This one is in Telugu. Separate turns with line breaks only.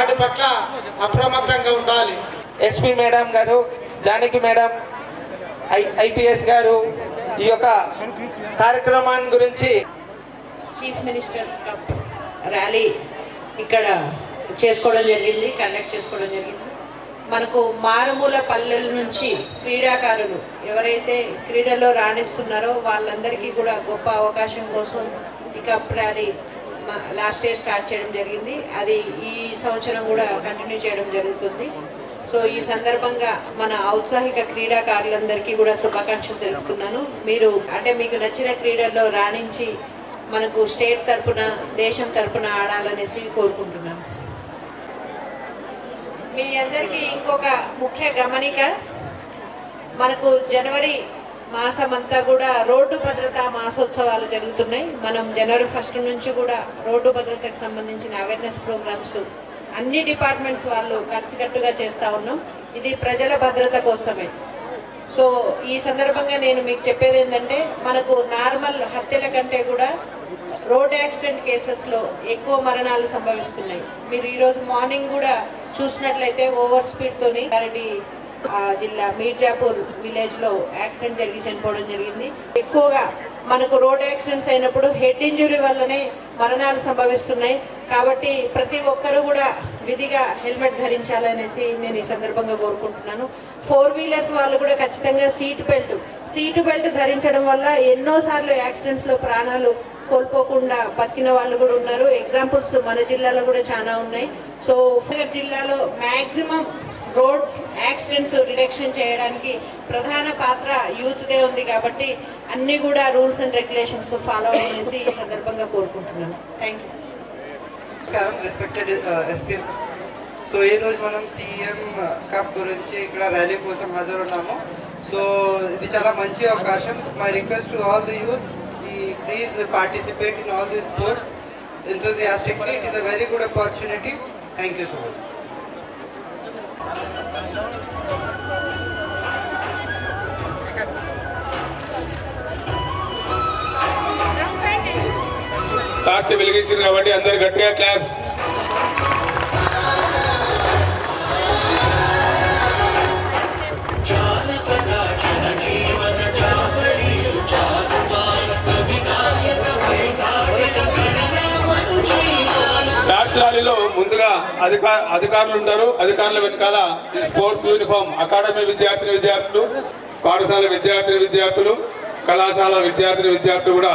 వాటి పట్ల అప్రమత్తంగా ఉండాలి.
ఎస్పీ మేడం గారు జానకి మేడం ఐ ఐపీఎస్ గారు ఈ యొక్క కార్యక్రమాన్ని గురించి
చీఫ్ మినిస్టర్స్ కప్ ర్యాలీ ఇక్కడ చేసుకోవడం జరిగింది కండక్ట్ చేసుకోవడం జరిగింది. మనకు మారుమూల పల్లెల నుంచి క్రీడాకారులు ఎవరైతే క్రీడల్లో రాణిస్తున్నారో వాళ్ళందరికీ కూడా గొప్ప అవకాశం కోసం ఈ cup rally last year start చేయడం జరిగింది. అది ఈ సంవత్సరం కూడా కంటిన్యూ చేయడం జరుగుతుంది. సో ఈ సందర్భంగా మన ఔత్సాహిక క్రీడాకారులందరికీ కూడా శుభాకాంక్షలు తెలుపుతున్నాను. మీరు అంటే మీకు నచ్చిన క్రీడల్లో రాణించి మనకు స్టేట్ తరపున దేశం తరపున ఆడాలనేసి కోరుకుంటున్నాను. మీ అందరికీ ఇంకొక ముఖ్య గమనిక మనకు జనవరి మాసం అంతా కూడా రోడ్డు భద్రతా మాసోత్సవాలు జరుగుతున్నాయి. మనం జనవరి ఫస్ట్ నుంచి కూడా రోడ్డు భద్రతకు సంబంధించిన అవేర్నెస్ ప్రోగ్రామ్స్ అన్ని డిపార్ట్మెంట్స్ వాళ్ళు కలిసికట్టుగా చేస్తూ ఉన్నాం. ఇది ప్రజల భద్రత కోసమే. సో ఈ సందర్భంగా నేను మీకు చెప్పేది ఏంటంటే మనకు నార్మల్ హత్యల కంటే కూడా రోడ్ యాక్సిడెంట్ కేసెస్లో ఎక్కువ మరణాలు సంభవిస్తున్నాయి. మీరు ఈరోజు మార్నింగ్ కూడా చూసినట్లయితే ఓవర్ స్పీడ్తోని రెడ్డి జిల్లా మీర్జాపూర్ విలేజ్లో యాక్సిడెంట్ జరిగి చనిపోవడం జరిగింది. ఎక్కువగా మనకు రోడ్ యాక్సిడెంట్స్ అయినప్పుడు హెడ్ ఇంజురీ వల్లనే మరణాలు సంభవిస్తున్నాయి. కాబట్టి ప్రతి ఒక్కరూ కూడా విధిగా హెల్మెట్ ధరించాలనేసి నేను ఈ సందర్భంగా కోరుకుంటున్నాను. ఫోర్ వీలర్స్ వాళ్ళు కూడా ఖచ్చితంగా సీట్ బెల్ట్ సీటు బెల్ట్ ధరించడం వల్ల ఎన్నోసార్లు యాక్సిడెంట్స్లో ప్రాణాలు కోల్పోకుండా బతికిన వాళ్ళు కూడా ఉన్నారు. ఎగ్జాంపుల్స్ మన జిల్లాలో కూడా చాలా ఉన్నాయి. సో ఫిగర్ జిల్లాలో మ్యాక్సిమం రోడ్ యాక్సిడెంట్స్ రిడక్షన్ చేయడానికి ప్రధాన పాత్ర యూత్దే ఉంది కాబట్టి అన్ని కూడా రూల్స్ అండ్ రెగ్యులేషన్స్ ఫాలో అయ్యేసి ఈ సందర్భంగా కోరుకుంటున్నాను. Thank you
respected SP so ఈ రోజు మనం సీఎం కప్ గురించి ఇక్కడ ర్యాలీ కోసం హాజరున్నాము. సో ఇది చాలా మంచి అవకాశం. My request to all the youth ఈ please participate in all the sports enthusiastically it is a very good opportunity. Thank you so much.
Torch వెలిగించింది కాబట్టి అందరు గట్టిగా క్లాప్స్ టార్చ్ ముందుగా అధికార అధికారులు ఉంటారు. అధికారుల వెనకాల స్పోర్ట్స్ యూనిఫామ్ అకాడమీ విద్యార్థిని విద్యార్థులు పాఠశాల విద్యార్థిని విద్యార్థులు కళాశాల విద్యార్థిని విద్యార్థులు కూడా